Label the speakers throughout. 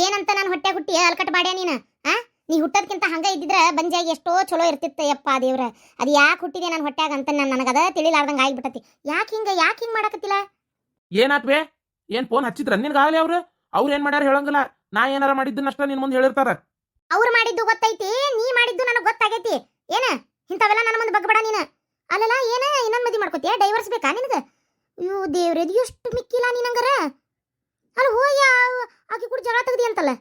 Speaker 1: ಏನಂತ ನಾನು ಹೊಟ್ಟೆ ಹುಟ್ಟಿ ಅಲ್ಕಟ್ ಮಾಡ್ಯ ನೀನು? ಆ? ನೀ ಹುಟ್ಟೋದಕ್ಕಿಂತ ಹಂಗ ಇದ್ದಿದ್ರೆ ಬಂಜಾಗಿ ಎಷ್ಟೋ ಚಲೋ ಇರ್ತಿತ್ತು ಯಪ್ಪ ದೇವ್ರ. ಅದು ಯಾಕೆ ಹುಟ್ಟಿದೆ ನಾನು ಹೊಟ್ಟೆ ಅಂತ ನಾನು ನನಗದ ತಿಳಿಲಾರ್ದಂಗ ಆಗ್ಬಿಟ್ಟತಿ. ಯಾಕೆ ಹಿಂಗ ಯಾಕೆ ಹಿಂಗ ಮಾಡಕತ್ತಿಲ್ಲ?
Speaker 2: ಏನಾತ್ವೆ ಏನ್ ಫೋನ್ ಹಚ್ಚಿದ್ರ? ನಿನ್ಗಾಗಲಿ ಅವ್ರು? ಅವ್ರು ಏನ್ ಮಾಡ್ಯಾರ ಹೇಳಂಗಿಲ್ಲ. ನಾ ಏನಾರ ಮಾಡಿದ್ದನ್ನಷ್ಟ ನಿನ್ ಮುಂದೆ ಹೇಳಿರ್ತಾರ.
Speaker 1: ಅವ್ರು ಮಾಡಿದ್ದು ಗೊತ್ತೈತಿ ನೀ ಮಾಡಿದ್ದು ನನಗೆ ಗೊತ್ತಾಗೈತಿ. ಏನ? ಇಂಥವೆಲ್ಲ ನನ್ನ ಮುಂದೆ ಬಗ್ಬೇಡ ನೀನು. ಅಲ್ಲಲ್ಲ ಏನ ಇನ್ನೊಂದು ಮದಿ ಮಾಡ್ಕೋತೀಯ? ಡೈವರ್ಸ್ ಬೇಕಾ ನಿನಗೆ? ಅಯ್ಯೋ ದೇವ್ರೆ ಇದು ಎಷ್ಟು ಮಿಕ್ಕಿಲ್ಲ ನೀನಂಗಾರ? ಅಲ್ಲ ಹೋಗಿ ಆಕಿ ಕೂಡ ಜಗಳ ತೆಗ್ದಿ ಅಂತಲ್ಲ?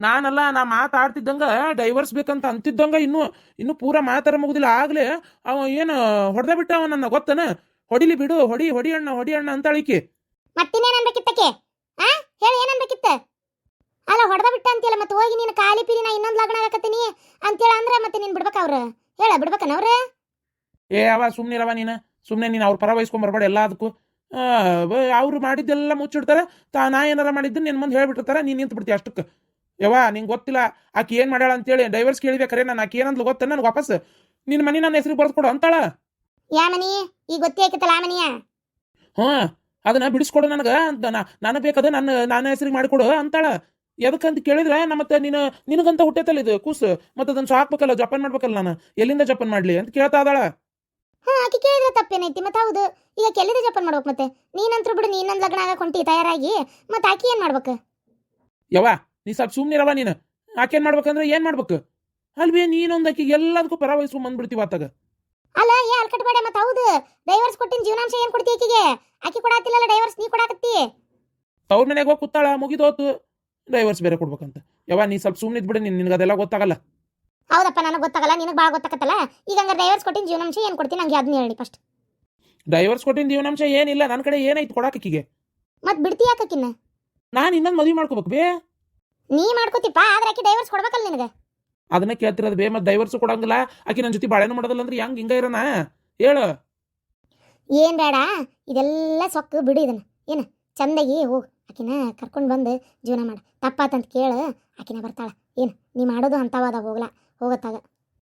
Speaker 2: ನಾನಲ್ಲ ನಾ ಮಾತಾಡ್ತಿದ್ದಂಗ ಡೈವರ್ಸ್ ಬೇಕಂತ ಅಂತಿದ್ದಂಗ ಇನ್ನು ಇನ್ನು ಪೂರ ಮಾತಾರ ಮುಗುದಿಲ್ಲ. ಆಗ್ಲೇ ಅವ ಏನು ಹೊಡೆದ ಬಿಟ್ಟ ಅವ ನನ್ನ ಗೊತ್ತನ? ಹೊಡಿಲಿ ಬಿಡು ಹೊಡಿ ಹೊಡಿ ಅಣ್ಣ ಹೊಡಿ ಅಣ್ಣ ಅಂತಾಳಿಕೆ
Speaker 1: ಮತ್ತಿನ್ನೇನ್ ಅನ್ಬೇಕಿತ್ತಕ್ಕೆ ಆ? ಹೇಳಿ ಏನ್ ಅನ್ಬೇಕಿತ್ತ? ಅಲ್ಲ ಹೊಡೆದ ಬಿಟ್ಟ ಅಂತೀಯಲ್ಲ ಮತ್ತೆ ಹೋಗಿ ನೀನು ಕಾಲಿ ಪೀಲಿ ನಾ ಇನ್ನೊಂದು ಲಗ್ನ ಆಗಕತ್ತೀನಿ ಅಂತೇಳ ಅಂದ್ರೆ ಮತ್ತೆ ನೀನು ಬಿಡ್ಬೇಕ ಅವ್ರ? ಹೇಳ ಬಿಡ್ಬೇಕನ ಅವ್ರ?
Speaker 2: ಏ ಅವ ಸುಮ್ನಿರವ ನೀನು. ಸುಮ್ನೆ ನೀನು ಅವ್ರ ಪರ ವಹಿಸ್ಕೊಂಡ್ ಬರ್ಬೇಡ ಎಲ್ಲದಕ್ಕೂ. ಅವ್ರು ಮಾಡಿದ್ದೆಲ್ಲ ಮುಚ್ಚಿಡ್ತಾರ. ತಾ ನಾ ಏನಾರ ಮಾಡಿದ್ದು ನಿನ್ ಮುಂದೆ ಹೇಳ್ಬಿಟ್ಟಿರ್ತಾರ. ನೀನು ನಿಂತು ಬಿಡ್ತೀಯ ಅಷ್ಟಕ್ಕೆ. ಯವ್ವ ನಿಂಗೆ ಗೊತ್ತಿಲ್ಲ. ಆಕೆ ಏನ್ ಮಾಡ್ಯಾಳ ಅಂತೇಳಿ ಡೈವರ್ಸ್ ಕೇಳಿದೆ ನಾನು ಆಕಿ ಏನಂದ್ಲು ಗೊತ್ತ ನನಗೆ ವಾಪಸ್? ನಿನ್ನ ಮನೆ ನನ್ನ ಹೆಸರು ಬರ್ದು ಕೊಡು ಅಂತಾಳ.
Speaker 1: ಯಾ ಮನಿ? ಈಗ ಗೊತ್ತೇ ಆಯ್ತಲ್ಲ ಆ ಮನಿಯ?
Speaker 2: ಹ್ಞೂ ಅದನ್ನ ಬಿಡಿಸ್ಕೊಡು ನನಗೆ ಅಂತ ನಾನು ಬೇಕದ ನನ್ನ ನನ್ನ ಹೆಸರಿಗೆ ಮಾಡಿಕೊಡು ಅಂತಾಳ. ಎದಕ್ಕಂತ ಕೇಳಿದ್ರೆ ನಾ ಮತ್ತೆ ನೀನು ನಿನಗಂತ ಹುಟ್ಟೈತಲ್ಲ ಇದು ಕೂಸು. ಮತ್ತೆ ಅದನ್ನ ಸಾಕ್ಬೇಕಲ್ಲ ಜಪಾನ್ ಮಾಡ್ಬೇಕಲ್ಲ ನಾನು. ಎಲ್ಲಿಂದ ಜಪಾನ್ ಮಾಡ್ಲಿ ಅಂತ ಕೇಳ್ತಾ ಅದಾಳ
Speaker 1: ಹಾ ಆಕೆ ಕೇಳಿದ್ರೆ ತಪ್ಪೇನೈತಿ. ಮತ್ತೆ ಹೌದು. ಈಗ ಕೆಲ್ಲಿದ ಜಪನ್ ಮಾಡ್ಬೇಕು ಮತ್ತೆ? ನೀನಂತ್ರು ಬಿಡು ನೀನೊಂದು ಲಗ್ನ ಆಗ ಹೊಂಟಿ ತಯಾರಾಗಿ. ಮತ್ತೆ ಆಕಿ ಏನ್ ಮಾಡ್ಬೇಕು?
Speaker 2: ಯವ್ವ ನೀ ಸ್ವಲ್ಪ ಸುಮ್ನಿರವ ನೀನು. ಆಕೇನ್ ಮಾಡ್ಬೇಕಂದ್ರೆ ಏನ್ ಮಾಡ್ಬೇಕು? ಅಲ್ವೇ ನೀನೊಂದು ಆಕಿಗೆ ಎಲ್ಲದಕ್ಕೂ ಪರ ವಹಿಸ್ಕೊಂಡ್ ಬಂದ್ಬಿಡ್ತೀವಿ ಆತಾಗ.
Speaker 1: ಅಲ್ಲ ಏ ಅಲ್ಕಟ್ ಬೇಡ ಮತ್ತೆ ಹೌದು. ಡೈವರ್ಸ್ ಕೊಟ್ಟಿನ ಜೀವನಾಂಶ ಏನ್ ಕೊಡ್ತಿ ಆಕಿಗೆ? ಆಕಿ ಕೊಡಾತಿಲ್ಲಲ್ಲ ಡೈವರ್ಸ್ ನೀ ಕೊಡಾಕತ್ತಿ.
Speaker 2: ತವ್ರ ಮನೆಗೆ ಹೋಗಿ ಕೂತಾಳ ಮುಗಿದೋತು. ಡೈವರ್ಸ್ ಬೇರೆ ಕೊಡ್ಬೇಕಂತ. ಯವ್ವ ನೀ ಸ್ವಲ್ಪ ಸುಮ್ಮನೆ ಬಿಡು ನಿನ್ ನಿನಗೆ ಅದೆಲ್ಲ ಗೊತ್ತಾಗಲ್ಲ.
Speaker 1: ಹೌದಪ್ಪ ನನಗೆ ಗೊತ್ತಾಗಲ್ಲ ನಿನಗೆ ಭಾಳ ಗೊತ್ತಾಗತ್ತಲ್ಲ ಈಗ ಹಂಗಾರೆ ಡೈವರ್ಸ್ ಕೊಟ್ಟಿನ ಜೀವನಾಂಶ ಏನು ಕೊಡ್ತೀನಿ ನಂಗೆ ಅದನ್ನ ಹೇಳಿ ಫಸ್ಟ್
Speaker 2: ಡೈವರ್ಸ್ ಕೊಟ್ಟಿನ ಜೀವನಾಂಶ ಏನಿಲ್ಲ ನನ್ನ ಕಡೆ ಏನೈತಿ ಕೊಡಾಕಿಗೆ
Speaker 1: ಮತ್ತೆ ಬಿಡ್ತಿ ಯಾಕಕ್ಕಿನ್ನ
Speaker 2: ನಾನು ಇನ್ನೊಂದು ಮದುವೆ ಮಾಡ್ಕೋಬೇಕು ಬೇ.
Speaker 1: ನೀ ಮಾಡ್ಕೋತಿಪ್ಪ ಆದ್ರೆ ಆಕಿ ಡೈವರ್ಸ್ ಕೊಡ್ಬೇಕಲ್ಲ ನಿನಗೆ?
Speaker 2: ಅದನ್ನ ಕೇಳ್ತಿರೋದು ಬೇ ಮತ್ತೆ ಡೈವರ್ಸ್ ಕೊಡಂಗಿಲ್ಲ ಆಕಿ ನನ್ನ ಜೊತೆ ಬಾಳೆನೂ ಮಾಡೋದಿಲ್ಲ ಅಂದ್ರೆ ಹೆಂಗ್ ಹಿಂಗ ಇರೋಣ ಹೇಳು.
Speaker 1: ಏನ್ ಬೇಡ ಇದೆಲ್ಲ ಸೊಕ್ಕು ಬಿಡು ಇದನ್ನ. ಏನ ಚಂದಾಗಿ ಹೋಗು ಆಕಿನ ಕರ್ಕೊಂಡು ಬಂದು ಜೀವನ ಮಾಡ. ತಪ್ಪಾತಂತ ಕೇಳು ಆಕಿನ ಬರ್ತಾಳ. ಏನು ನೀ ಮಾಡೋದು ಅಂತವಾದ ಹೋಗ್ಲಾ ಹೋಗತ್ತಾಗ.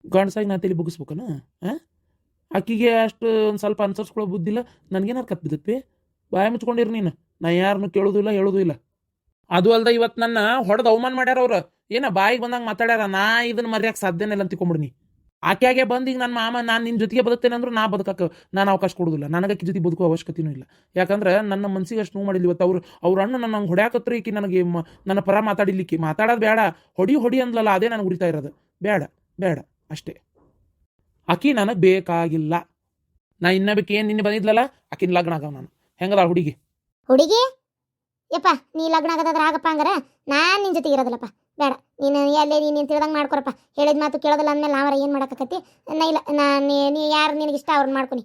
Speaker 2: ಗಂಡಸಾಗಿ ನಾ ತಲೆ ಬುಗಿಸ್ಬೇಕನ? ಆ ಆಕಿಗೆ ಅಷ್ಟು ಒಂದು ಸ್ವಲ್ಪ ಅನ್ಸರ್ಸ್ಕೊಳ್ಳೋ ಬುದ್ಧಿಲ್ಲ. ನನಗೇನಾರು ಕತ್ ಬಿದ್ದಪ್ಪಿ ಬಾಯ ಮುಚ್ಕೊಂಡಿರು ನೀನು. ನಾ ಯಾರನ್ನು ಕೇಳೋದು ಇಲ್ಲ, ಹೇಳೋದು ಇಲ್ಲ. ಅದು ಅಲ್ಲದೆ ಇವತ್ತು ನನ್ನ ಹೊಡೆದು ಅವಮಾನ ಮಾಡ್ಯಾರ ಅವ್ರು. ಏನ ಬಾಯಿಗೆ ಬಂದಂಗೆ ಮಾತಾಡ್ಯಾರ. ನಾ ಇದನ್ನ ಮರ್ಯಾಕ ಸಾಧ್ಯನೇ ಇಲ್ಲ ಅಂತ ತಿಳ್ಕೊಂಬಿಡ್ನಿ ಆಕೆಯಾಗೆ ಬಂದು ಈಗ ನನ್ನ ಮಾಮ ನಾನು ನಿನ್ನ ಜೊತೆಗೆ ಬದುಕ್ತೇನೆ ಅಂದ್ರೂ ನಾ ಬದುಕಕ್ಕೆ ನಾನು ಅವಕಾಶ ಕೊಡೋದಿಲ್ಲ. ನನಗೆ ಆಕೆ ಜೊತೆ ಬದುಕೋ ಅವಶ್ಯಕತೆನೂ ಇಲ್ಲ. ಯಾಕಂದ್ರೆ ನನ್ನ ಮನ್ಸಿಗೆ ಅಷ್ಟು ನೋವು ಮಾಡಿಲ್ಲ ಇವತ್ತು ಅವ್ರು. ಅವ್ರ ಅಣ್ಣ ನನ್ನ ಹಂಗೆ ಹೊಡ್ಯಾಕತ್ರ ಈಕಿ ನನಗೆ ನನ್ನ ಪರ ಮಾತಾಡಿಲಿಕ್ಕೆ. ಮಾತಾಡೋದು ಬೇಡ. ಹೊಡಿ ಹೊಡಿ ಅಂದ್ಲಲ್ಲ, ಅದೇ ನನಗೆ ಉರಿತಾ ಇರೋದು. ಬೇಡ ಬೇಡ, ಅಷ್ಟೇ. ಆಕಿ ನನಗೆ ಬೇಕಾಗಿಲ್ಲ. ನಾ ಇನ್ನ ಬೇಕು ಏನು ನಿನ್ನೆ ಬಂದಿದ್ಲಲ್ಲ ಆಕಿನ ಲಗ್ನ ಆಗವ ನಾನು. ಹೆಂಗದ ಹುಡುಗಿ?
Speaker 1: ಹುಡುಗಿ? ಯಪ್ಪ ನೀ ಲಗ್ನ ಆಗದಾದ್ರೆ ಆಗಪ್ಪ ಹಂಗಾರ? ನಾನು ನಿನ್ನ ಜೊತೆ ಇರೋದಿಲ್ಲಪ್ಪ. ಬೇಡ ನೀನು ಎಲ್ಲೇ ನೀನು ತಿಳಿದಂಗೆ ಮಾಡ್ಕೊರಪ್ಪ. ಹೇಳಿದ ಮಾತು ಕೇಳೋದಿಲ್ಲ ಅಂದಮೇಲೆ ನಾವರ ಏನು ಮಾಡೋಕ್ಕತ್ತಿ ನಾ ಇಲ್ಲ ನಾ ನೀ- ಯಾರು ನಿನಗೆ ಇಷ್ಟ ಅವ್ರನ್ನ ಮಾಡ್ಕೊನಿ.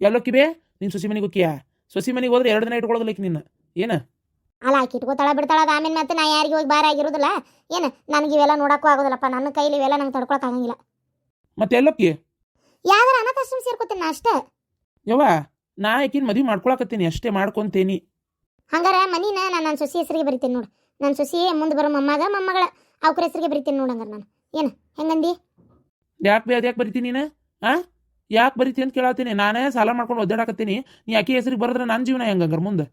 Speaker 2: ಎಲ್ಲೋಕ್ಕಿ ಬೇ ನೀನು ಸೊಸಿ ಮನೆಗೆ ಹೋಗಿಯಾ ಸೊಸಿ ಮನೆಗೆ ಹೋದ್ರೆ ಎರಡು ದಿನ ಇಟ್ಕೊಳ್ಳೋದಿಲ್ಲ ನಿನ್ನ. ಏನು?
Speaker 1: ಅಲ್ಲ ಆಕಿ ಇಟ್ಕೋತಾಳ ಬಿಡ್ತಾಳ ಅದು ಆಮೇಲೆ ಮತ್ತೆ ನಾ ಯಾರಿಗೆ ಹೋಗಿ ಬಾರ ಆಗಿರೋದಿಲ್ಲ. ಏನು ನನಗೆ ಇವೆಲ್ಲ ನೋಡೋಕ್ಕೂ ಆಗೋದಿಲ್ಲಪ್ಪ. ನನ್ನ ಕೈಲಿ ಇವೆಲ್ಲ ನಂಗೆ ತಡ್ಕೊಳಕ್ ಆಗಂಗಿಲ್ಲ.
Speaker 2: ಮತ್ತೆ ಎಲ್ಲಕ್ಕಿ?
Speaker 1: ಯಾವ್ದಾರ ಅನಾಥಾಶ್ರಮ ಸೇರ್ಕೋತೀನಿ ನಾ ಅಷ್ಟೇ.
Speaker 2: ಯವ್ವ ನಾ ಆಕಿನ ಮದುವೆ ಮಾಡ್ಕೊಳಕತ್ತೀನಿ ಅಷ್ಟೇ ಮಾಡ್ಕೊಂತೇನಿ.
Speaker 1: ಹಂಗಾರ ಮನಿನ ನಾನು ನನ್ನ ಸೊಸಿ ಹೆಸರಿಗೆ ಬರಿತೇನೆ ನೋಡು. ನನ್ನ ಸೊಸಿ ಮುಂದೆ ಬರೋ ಮೊಮ್ಮಗ ಮೊಮ್ಮಗಳ ಅವ್ರ ಹೆಸರಿಗೆ ಬರಿತೀನಿ ನೋಡು ಹಂಗಾರ ನಾನು. ಏನು ಹೆಂಗಂದಿ?
Speaker 2: ಯಾಕೆ ಬೇ ಅದ್ಯಾಕೆ ಬರಿತೀನಿ ನೀನು? ಆ? ಯಾಕೆ ಬರಿತಿ ಅಂತ ಕೇಳತ್ತೀನಿ ನಾನೇ ಸಾಲ ಮಾಡ್ಕೊಂಡು ಒದ್ದಾಡಕತ್ತೀನಿ. ನೀ ಆಕೆ ಹೆಸರಿಗೆ ಬರೆದ್ರೆ ನನ್ನ ಜೀವನ ಹೆಂಗಂಗಾರ ಮುಂದೆ?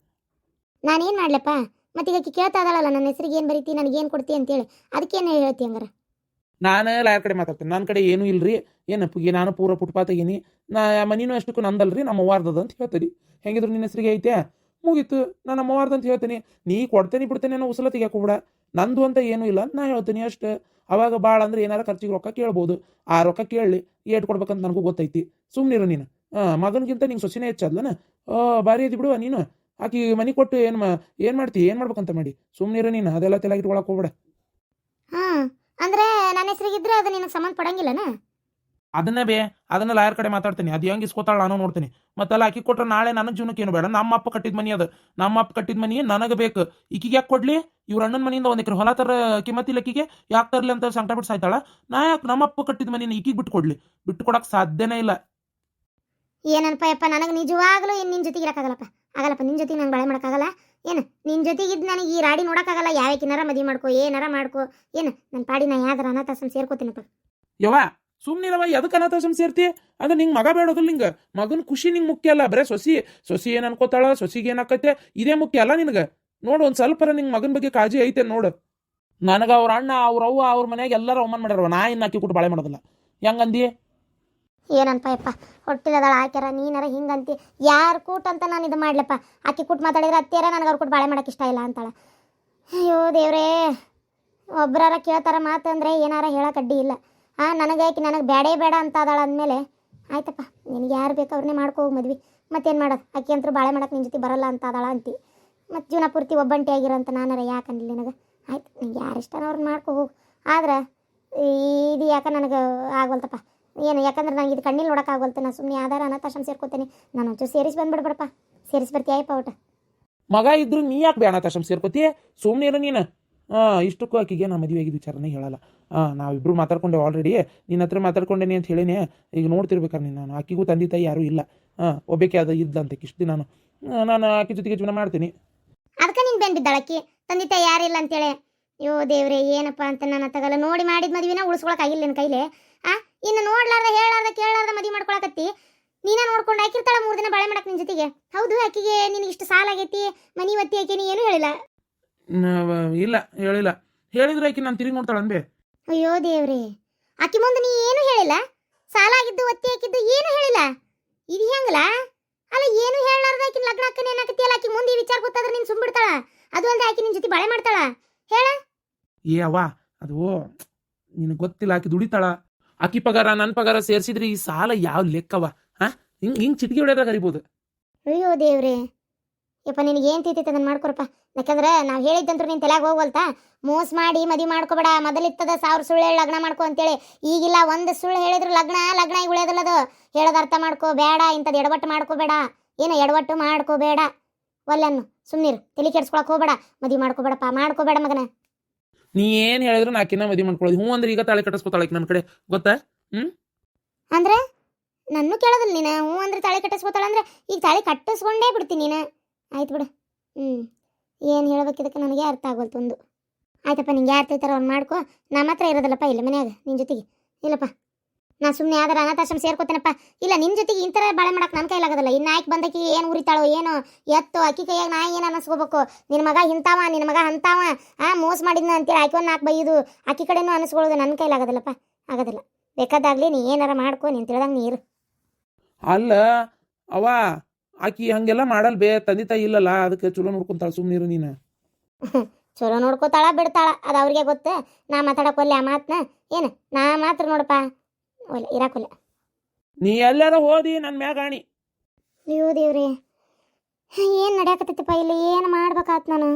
Speaker 1: ನಾನೇನು ಮಾಡ್ಲಪ್ಪ? ಮತ್ತೀಗ ಆಕಿ ಕೇಳ್ತಾ ಇದ್ದಾಳಲ್ಲ ನನ್ನ ಹೆಸರಿಗೆ ಏನು ಬರೀತಿ ನನಗೇನು ಏನು ಕೊಡ್ತಿ ಅಂತೇಳಿ. ಅದಕ್ಕೇನು ಹೇಳ್ತಿ ಹಂಗಾರ?
Speaker 2: ನಾನು ಲಾಯರ್ ಕಡೆ ಮಾತಾಡ್ತೀನಿ. ನನ್ನ ಕಡೆ ಏನೂ ಇಲ್ರಿ. ಪುಗಿ ನಾನು ಪೂರ ಫುಟ್ಪಾತ್ ಆಗೀನಿ ನಾ ಮನಿನೂ ಅಷ್ಟಕ್ಕೂ ನಂದಲ್ರಿ, ನಮ್ಮ ಅವ್ವಾರ್ದದ ಅಂತ ಹೇಳ್ತೀರಿ ಹೆಂಗಿದ್ರು ನಿನ್ನ ಹೆಸರಿಗೆ ಐತೆ? ಮುಗೀತು. ನಾನು ನಮ್ಮ ಅಂತ ಹೇಳ್ತೀನಿ. ನೀ ಕೊಡ್ತೇನೆ ಬಿಡ್ತೇನೆ ಅನ್ನೋ ಉಸಲ ತೆಗಿಯಾಕೋಬಿಡ ನಂದು ಅಂತ ಏನೂ ಇಲ್ಲ ಅಂತ ನಾ ಹೇಳ್ತೀನಿ ಅಷ್ಟು. ಅವಾಗ ಭಾಳ ಅಂದ್ರೆ ಏನಾರ ಖರ್ಚಿಗೆ ರೊಕ್ಕ ಕೇಳ್ಬೋದು. ಆ ರೊಕ್ಕ ಕೇಳಲಿ ಏಟ್ ಕೊಡ್ಬೇಕಂತ ನನಗೂ ಗೊತ್ತೈತಿ. ಸುಮ್ಮನಿರು ನೀನು. ಹಾಂ ಮಗನಿಗಿಂತ ನಿಂಗೆ ಸೊಸಿನೇ ಹೆಚ್ಚಾದ್ಲನ ಓ, ಭಾರಿ ಐತಿ ಬಿಡು ನೀನು. ಆಕಿ ಮನೆ ಕೊಟ್ಟು ಏನು ಏನು ಮಾಡ್ತಿ? ಏನು ಮಾಡ್ಬೇಕಂತ ಮಾಡಿ? ಸುಮ್ಮನಿರು ನೀನು. ಅದೆಲ್ಲ ತಲೆಗೆ ಇಟ್ಕೊಳಕ್ ಹೋಗ್ಬೇಡ.
Speaker 1: ಹಾಂ ಅಂದ್ರೆ ನನ್ನ ಹೆಸರಿಗಿದ್ರೆ ಅದು ನಿನಗೆ ಸಂಬಂಧ ಪಡಂಗಿಲ್ಲನ?
Speaker 2: ಅದನ್ನೇ ಬೇ ಅದನ್ನ ಲಾಯರ್ ಕಡೆ ಮಾತಾಡ್ತೀನಿ. ಅದು ಹೆಂಗೆ ಇಸ್ಕೋತಾಳ ನಾನು ನೋಡ್ತೀನಿ. ಮತ್ತೆಲ್ಲ ಆಕಿ ಕೊಟ್ರೆ ನಾಳೆ ನನ್ನ ಜೀವನಕ್ಕೆ ಏನು ಬೇಡ. ನಮ್ಮ ಅಪ್ಪ ಕಟ್ಟಿದ ಮನಿ ಅದು. ನಮ್ಮ ಅಪ್ಪ ಕಟ್ಟಿದ ಮನಿ ನನಗೆ ಬೇಕು. ಈಕಿಗೆ ಯಾಕೆ ಕೊಡ್ಲಿ? ಇವ್ರ ಅಣ್ಣನ ಮನೆಯಿಂದ ಒಂದು ಎಕರೆ ಹೊಲ ತರ ಕಿಮ್ಮತ್ತಿಲ್ಲ ಆಕಿಗೆ ಯಾಕೆ ತರಲಿ ಅಂತ ಸಂಕಟ ಬಿಟ್ಟು ಸಾಯ್ತಾಳ ನಾ ಯಾಕೆ ನಮ್ಮ ಅಪ್ಪ ಕಟ್ಟಿದ ಮನಿನ ಈಕಿಗೆ ಬಿಟ್ಟು ಕೊಡ್ಲಿ? ಬಿಟ್ಟು ಕೊಡಕ್ಕೆ ಸಾಧ್ಯನೇ ಇಲ್ಲ.
Speaker 1: ಏನಪ್ಪ ಯಪ್ಪ ನನಗೆ ನಿಜವಾಗ್ಲೂ ಇನ್ನು ನಿನ್ನ ಜೊತೆಗೆ ಇರೋಕ್ಕಾಗಲ್ಲಪ್ಪ ಆಗಲ್ಲಪ್ಪ. ನಿನ್ನ ಜೊತೆಗೆ ನಂಗೆ ಬಳೆ ಮಾಡೋಕ್ಕಾಗಲ್ಲ ಏನು ನಿನ್ನ ಜೊತೆಗಿದ್ದು ನನಗೆ ಈ ರಾಡಿ ನೋಡೋಕ್ಕಾಗಲ್ಲ ಯಾವ್ಯಾಕಿನಾರ ಮದುವೆ ಮಾಡ್ಕೋ, ಏನಾರ ಮಾಡ್ಕೋ. ಏನು ನನ್ನ ಪಾಡಿ ನಾ ಯಾವ್ದಾರ ಅನಾಥಾಶ್ರಮ ಸೇರ್ಕೋತೀನಪ್ಪ
Speaker 2: ಯವ್ವ ಸುಮ್ಮನಿಲ್ಲವ ಎದಕ್ಕೆ ಅನಾಥಾಶ್ರಮ ಸೇರ್ತಿ? ಅಂದ್ರೆ ನಿಂಗೆ ಮಗ ಬೇಡೋದಿಲ್ಲ ನಿಂಗೆ. ಮಗನ ಖುಷಿ ನಿಂಗೆ ಮುಖ್ಯ ಅಲ್ಲ. ಬರೇ ಸೊಸಿ ಸೊಸಿ ಏನು ಅನ್ಕೋತಾಳ, ಸೊಸಿಗೆ ಏನಾಕೈತೆ ಇದೇ ಮುಖ್ಯ ಅಲ್ಲ ನಿನಗೆ? ನೋಡು, ಒಂದು ಸ್ವಲ್ಪರ ನಿಂಗೆ ಮಗನ ಬಗ್ಗೆ ಕಾಳಜಿ ಐತೆ ನೋಡು. ನನಗೆ ಅವ್ರ ಅಣ್ಣ, ಅವ್ರ ಅವ್ವ, ಅವ್ರ ಮನೆಗೆ ಎಲ್ಲರೂ ಅವಮಾನ ಮಾಡ್ಯಾರವ ನಾ ಇನ್ನು ಅಕ್ಕಿ ಕೊಟ್ಟು ಬಾಳೆ ಮಾಡೋದಿಲ್ಲ. ಹೆಂಗಂದಿ
Speaker 1: ಏನನ್ಪ ಯಪ್ಪ, ಹೊಟ್ಟಿಲದಾಳ ಆಕ್ಯಾರ ನೀನಾರ ಹಿಂಗಂತಿ. ಯಾರು ಕೂಟ್ ಅಂತ ನಾನು ಇದು ಮಾಡ್ಲಪ್ಪ? ಆಕಿ ಕೂಟ್ ಮಾತಾಡಿದ್ರೆ ಅತ್ತೇರ ನನಗೆ ಅವ್ರ ಕೂಟ್ ಬಾಳೆ ಮಾಡಕ್ಕೆ ಇಷ್ಟ ಇಲ್ಲ ಅಂತಾಳೆ. ಅಯ್ಯೋ ದೇವ್ರೇ ಒಬ್ಬರಾರ ಕೇಳ್ತಾರ ಮಾತಂದ್ರೆ ಏನಾರ ಹೇಳೋಕೆ ಅಡ್ಡಿ ಇಲ್ಲ. ಹಾಂ ನನಗೆ ಆಕೆ ನನಗೆ ಬೇಡೇ ಬೇಡ ಅಂತ ಅದಾಳ ಅಂದಮೇಲೆ, ಆಯ್ತಪ್ಪ, ನಿನಗೆ ಯಾರು ಬೇಕು ಅವ್ರನ್ನೇ ಮಾಡ್ಕೋ ಹೋಗ್ ಮದ್ವಿ. ಮತ್ತೇನು ಮಾಡೋದು? ಅಕ್ಕಿ ಅಂತೂ ಬಾಳೆ ಮಾಡಕ್ಕೆ ನಿನ್ನ ಜೊತೆ ಬರಲ್ಲ ಅಂತ ಅದಾಳ ಅಂತಿ. ಮತ್ತು ಜೀವನ ಪೂರ್ತಿ ಒಬ್ಬಂಟಿ ಆಗಿರೋಂತ ನಾನಾರ ಯಾಕೆ ಅನ್ಲಿ ನನಗೆ? ಆಯ್ತು, ನಿಂಗೆ ಯಾರು ಇಷ್ಟನ ಅವ್ರನ್ನ ಮಾಡ್ಕೋ ಹೋಗು. ಆದ್ರೆ ಇದು ಯಾಕೆ ನನಗೆ ಆಗವಲ್ತಪ್ಪ ಏನು ಯಾಕಂದ್ರೆ ನಂಗೆ ಇದು ಕಣ್ಣಿಲ್ ನೋಡೋಕ್ಕಾಗಲ್ತು. ನಾನು ಸುಮ್ಮನೆ ಆಧಾರ ಅನಾಥಾಶ್ರಮ ಸೇರ್ಕೋತೇನೆ. ನಾನು ಒಂಚೂರು ಸೇರಿಸಿ ಬಂದ್ಬಿಡ್ಬಿಡಪ್ಪ. ಸೇರಿಸಿ ಬರ್ತೀಯ ಅಯ್ಯಪ್ಪ ಒಟ್ಟು
Speaker 2: ಮಗ ಇದ್ರು ನೀ ಯಾಕೆ ಬೇಣಾತಾಶ್ರಮ ಸೇರ್ಕೋತಿ ಸುಮ್ಮನೆ ಇರು ನೀನು. ಹಾಂ ಇಷ್ಟಕ್ಕೂ ಆಕಿಗೆ ನಾ ಮದುವೆ ಆಗಿದ್ದು ವಿಚಾರನೇ ಹೇಳಲ್ಲ. ಹಾಂ ನಾವಿಬ್ರು ಮಾತಾಡ್ಕೊಂಡೆ ಆಲ್ರೆಡಿ ನಿನ್ನ ಹತ್ರ ಮಾತಾಡ್ಕೊಂಡೇನಿ ಅಂತ ಹೇಳಿನಿ ಈಗ ನೋಡ್ತಿರ್ಬೇಕಾರೆ ನೀನು ನಾನು? ಆಕಿಗೂ ತಂದೆ ತಾಯಿ ಯಾರೂ ಇಲ್ಲ. ಹಾಂ ಒಬ್ಬಕ್ಕೆ ಅದು ಇದ್ದಂತೆ ಇಷ್ಟು ನಾನು. ನಾನು ಆಕಿ ಜೊತೆಗೆ ಜೀವನ ಮಾಡ್ತೀನಿ.
Speaker 1: ಅದಕ್ಕೆ ನೀನು ಬೆನ್ ಬಿದ್ದಾಳಕ್ಕಿ ತಂದೆ ತಾಯಿ ಯಾರಿಲ್ಲ ಅಂತೇಳಿ. ಅಯ್ಯೋ ದೇವ್ರೆ ಏನಪ್ಪ ಅಂತ ನನ್ನ ತಗಲ್ಲ ನೋಡಿ ಮಾಡಿದ ಮದುವೆನ ಉಳಿಸ್ಕೊಳಕ್ಕಾಗಿಲ್ಲ ನನ್ನ ಕೈಲಿ? ಆ ಇನ್ನು ನೋಡ್ಲಾರ್ದ ಹೇಳಾರ್ದ ಕೇಳಾರ್ದ ಮದಿ ಮಾಡ್ಕೊಳಕತ್ತಿ. ನೀನ ನೋಡ್ಕೊಂಡು ಹಾಕಿರ್ತಾಳ ಮೂರು ದಿನ ಬಾಳೆ ಮಾಡಕ್ ನಿನ್ ಜೊತೆಗೆ. ಹೌದು ಆಕಿಗೆ ನಿನಗೆ ಇಷ್ಟು ಸಾಲ ಆಗೈತಿ ಮನಿ ಒತ್ತಿ ಆಕೆ ನೀ ಏನು ಹೇಳಿಲ್ಲ?
Speaker 2: ಇಲ್ಲ ಹೇಳಿಲ್ಲ. ಹೇಳಿದ್ರೆ ಆಕಿ ನಾನು ತಿರುಗಿ ನೋಡ್ತಾಳೆ ಅನ್ಬೆ
Speaker 1: ಅಯ್ಯೋ ದೇವ್ರಿ ಆಕಿ ಮುಂದೆ ನೀ ಏನು ಹೇಳಿಲ್ಲ? ಸಾಲ ಆಗಿದ್ದು ಒತ್ತಿ ಹಾಕಿದ್ದು ಏನು ಹೇಳಿಲ್ಲ? ಇದು ಹೆಂಗಲ್ಲ ಅಲ್ಲ ಏನು ಹೇಳಲಾರ್ದ ಆಕಿನ ಲಗ್ನ ಅಕ್ಕನ ಏನಾಕತಿಯಲ್ಲ ಆಕಿ ಮುಂದೆ ಈ ವಿಚಾರ ಗೊತ್ತಾದ್ರೆ ನೀನು ಸುಮ್ಬಿಡ್ತಾಳ? ಅದು ಅಲ್ಲದೆ ಆಕಿ ನಿನ್ ಜೊತೆ ಬಾಳೆ ಮಾಡ್ತಾಳ?
Speaker 2: ಏ ಅವ್ವ ಅದು ನಿನಗೆ ಗೊತ್ತಿಲ್ಲ ಆಕಿ ದುಡಿತಾಳ. ಆಕಿ ಪಗಾರ ನನ್ನ ಪಗಾರ ಸೇರಿಸಿದ್ರೆ, ಈ ಸಾಲ ಯಾವ ಲೆಕ್ಕವ? ಹಾ? ಹಿಂಗ್ ಚಿಟಿಕೆ ಹೊಡೆಯೋದಾಗ ಹರಿಬೋದು.
Speaker 1: ಅಯ್ಯೋ ದೇವ್ರೆ. ಯಪ್ಪ, ನಿನಗೆ ಏನ್ ತಿಂತೈತೆ ಅದನ್ನ ಮಾಡ್ಕೊಡಪ್ಪ ಯಾಕಂದ್ರೆ ನಾವು ಹೇಳಿದ್ದಂತ್ರು ನಿನ್ ತಲೆಗೆ ಹೋಗಲ್ತಾ ಮೋಸ ಮಾಡಿ, ಮದಿ ಮಾಡ್ಕೋಬೇಡ, ಮೊದಲಿತ್ತದ ಸಾವಿರ ಸುಳ್ಳು ಹೇಳಿ ಲಗ್ನ ಮಾಡ್ಕೊ ಅಂತೇಳಿ. ಈಗಿಲ್ಲ ಒಂದ್ ಸುಳ್ಳು ಹೇಳಿದ್ರು ಲಗ್ನ ಲಗ್ನ ಈಗ ಉಳಿಯೋದಲ್ಲದು ಹೇಳೋದು ಅರ್ಥ ಮಾಡ್ಕೋ ಬೇಡ ಇಂಥದ್ದು ಎಡವಟ್ಟು ಮಾಡ್ಕೋಬೇಡ ಏನ ಎಡವಟ್ಟು ಮಾಡ್ಕೋಬೇಡ ಒಲ್ಲನ್ನು ಸುಮ್ಮನಿರು ತಲೆ ಕೆಡ್ಸ್ಕೊಳಕ್ ಹೋಗ್ಬೇಡ, ಮದಿ ಮಾಡ್ಕೋಬೇಡಪ್ಪ ಮಾಡ್ಕೋಬೇಡ ಮಗನ.
Speaker 2: ನೀ ಏನು ಹೇಳಿದ್ರು ನಾಕಿನ್ನ ಮದುವೆ ಮಾಡ್ಕೊಳ್ಳೋದು. ಹ್ಞೂ ಅಂದ್ರೆ ಈಗ ತಾಳಿ ಕಟ್ಟಿಸ್ಕೊತಾಳೆ ನನ್ನ ಕಡೆ. ಗೊತ್ತಾ?
Speaker 1: ಅಂದ್ರೆ? ನನ್ನೂ ಕೇಳೋದಿಲ್ಲ ನೀನು. ಹ್ಞೂ ಅಂದ್ರೆ ತಾಳಿ ಕಟ್ಟಿಸ್ಕೊತಾಳ ಅಂದ್ರೆ ಈಗ ತಾಳಿ ಕಟ್ಟಿಸ್ಕೊಂಡೇ ಬಿಡ್ತೀನಿ ನೀನು. ಆಯ್ತು ಬಿಡು. ಹ್ಞೂ ಏನು ಹೇಳ್ಬೇಕಿದಕ್ಕೆ ನನಗೆ ಅರ್ಥ ಆಗೋಲ್ತು ಒಂದು ಆಯ್ತಪ್ಪ, ನಿಂಗೆ ಯಾರು ತೈತಾರ ಅವ್ನು ಮಾಡ್ಕೋ. ನಮ್ಮ ಹತ್ರ ಇರೋದಲ್ಲಪ್ಪ ಇಲ್ಲ ಮನ್ಯಾಗ ನಿನ್ನ ಜೊತೆಗೆ. ಇಲ್ಲಪ್ಪ. ನಾ ಸುಮ್ಮನೆ ಯಾವ್ದಾರ ಅನಾಥಾಶ್ರಮ ಸೇರ್ಕೋತೇನಪ್ಪ. ಇಲ್ಲ ನಿನ್ನ ಜೊತೆಗೆ ಇಂಥರ ಬಾಳೆ ಮಾಡಕ್ಕೆ ನನ್ನ ಕೈಲಾಗೋದಿಲ್ಲ ಇನ್ನು ಆಯ್ಕೆ ಬಂದಕ್ಕಿ ಏನು ಉರಿತಾಳೋ ಏನೋ ಎತ್ತು ಅಕ್ಕಿ ಕೈಯಾಗ ನಾ ಏನು ಅನಿಸ್ಕೋಬೇಕು? ನಿನ್ನ ಮಗ ಇಂತಾವ ನಿನ್ನ ಮಗ ಅಂತಾವ ಆ ಮೋಸ ಮಾಡಿದ್ನ ಅಂತೇಳಿ ಆಯ್ಕೆ ಒಂದು ನಾಲ್ಕು ಬೈದು ಅಕ್ಕಿ ಕಡೆನೂ ಅನಿಸ್ಕೊಳ್ಳೋದು ನನ್ನ ಕೈಲಾಗೋದಿಲ್ಲಪ್ಪ ಆಗೋದಿಲ್ಲ. ಬೇಕಾದಾಗ್ಲಿ ನೀ ಏನಾರ ಮಾಡ್ಕೊ ನೀನು ತಿಳ್ದಂಗೆ ನೀರು
Speaker 2: ಅಲ್ಲ ಅವ ಆಕಿ ಹಂಗೆಲ್ಲ ಮಾಡಲ್ ಬೇ ತಂದೆ ತಾಯಿ ಇಲ್ಲಲ್ಲ ಅದಕ್ಕೆ ಚಲೋ ಸುಮ್ಮನೆ ಸುಮ್ಮನಿರು ನೀನು.
Speaker 1: ಚಲೋ ನೋಡ್ಕೋತಾಳ ಬಿಡ್ತಾಳ. ಅದು ಅವ್ರಿಗೆ ಗೊತ್ತು. ನಾ ಮಾತಾಡಕ್ ಒಲ್ಲೆ ಆ ಮಾತನ್ನ ಏನು ನಾ ಮಾತ್ರ ನೋಡಪ್ಪ. ಒಲ್ಲೆ ಇರಾಕೊಲೆ
Speaker 2: ನೀ ಎಲ್ಲಾರ ಓದಿ ನನ್ನ ಮ್ಯಾಗ ಆಣಿ
Speaker 1: ಅಯ್ಯೋ ದೇವ್ರಿ. ಏನು ನಡೆಯಕತ್ತೈತಪ್ಪ ಇಲ್ಲಿ? ಏನು ಮಾಡ್ಬೇಕಾತ್ ನಾನು?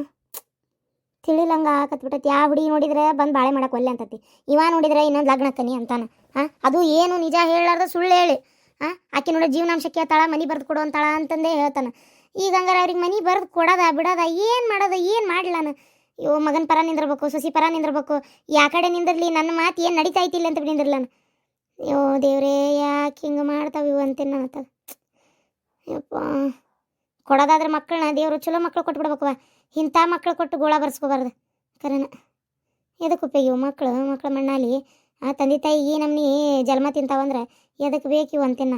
Speaker 1: ತಿಳಿಲಂಗ ಆಕತ್ಬಿಟ್ಟೈತಿ. ಯಾವ ಹುಡುಗಿ ನೋಡಿದ್ರೆ ಬಂದು ಬಾಳೆ ಮಾಡಕ್ಕೆ ಒಲ್ಲೆ ಅಂತತಿ. ಇವ ನೋಡಿದ್ರೆ ಇನ್ನೊಂದು ಲಗ್ನಕ್ಕನಿ ಅಂತಾನ. ಹಾಂ ಅದು ಏನು ನಿಜ ಹೇಳಾರ್ದ ಸುಳ್ಳು ಹೇಳಿ. ಹಾಂ ಆಕೆ ನೋಡ ಜೀವನಾಂಶ ಕೇಳ್ತಾಳ ಮನಿ ಬರೆದು ಕೊಡು ಅಂತಾಳ ಅಂತಂದೇ ಹೇಳ್ತಾನ. ಈಗ ಹಂಗಾರೆ ಅವ್ರಿಗೆ ಮನಿ ಬರೆದು ಕೊಡೋದ ಬಿಡೋದ ಏನು ಮಾಡೋದ ಏನು ಮಾಡಲಿ ನಾನು? ಅಯ್ಯೋ ಮಗನ ಪರ ನಿಂದಿರ್ಬೇಕು ಸೊಸಿ ಪರ ನಿಂದಿರ್ಬೇಕು. ಯಾ ಕಡೆ ನಿಂದಿರ್ಲಿ ನನ್ನ ಮಾತು ಏನು ನಡೀತಾ ಐತಿಲ್ಲ ಅಂತ ನಿಂದಿರ್ಲ ನಾನು. ಅಯ್ಯೋ, ದೇವ್ರೇ, ಯಾಕೆ ಹಿಂಗೆ ಮಾಡ್ತಾವೆ ಇವು ಅಂತ ಯಪ್ಪ ಕೊಡೋದಾದ್ರೆ ಮಕ್ಕಳನ್ನ ದೇವರು ಚಲೋ ಮಕ್ಳು ಕೊಟ್ಬಿಡ್ಬೇಕವ ಇಂಥ ಮಕ್ಳು ಕೊಟ್ಟು ಗೋಳ ಬರ್ಸ್ಕೋಬಾರ್ದು. ಕರೆನ. ಎದಕ್ಕೆ ಉಪಯೋಗ ಇವು ಮಕ್ಕಳು ಮಕ್ಳು ಮಣ್ಣಲ್ಲಿ ಆ ತಂದೆ ತಾಯಿ ನಮ್ಮನಿ ಜನ್ಮ ತಿಂತಾವಂದ್ರೆ ಎದಕ್ಕೆ ಬೇಕಿವು ಅಂತೀನ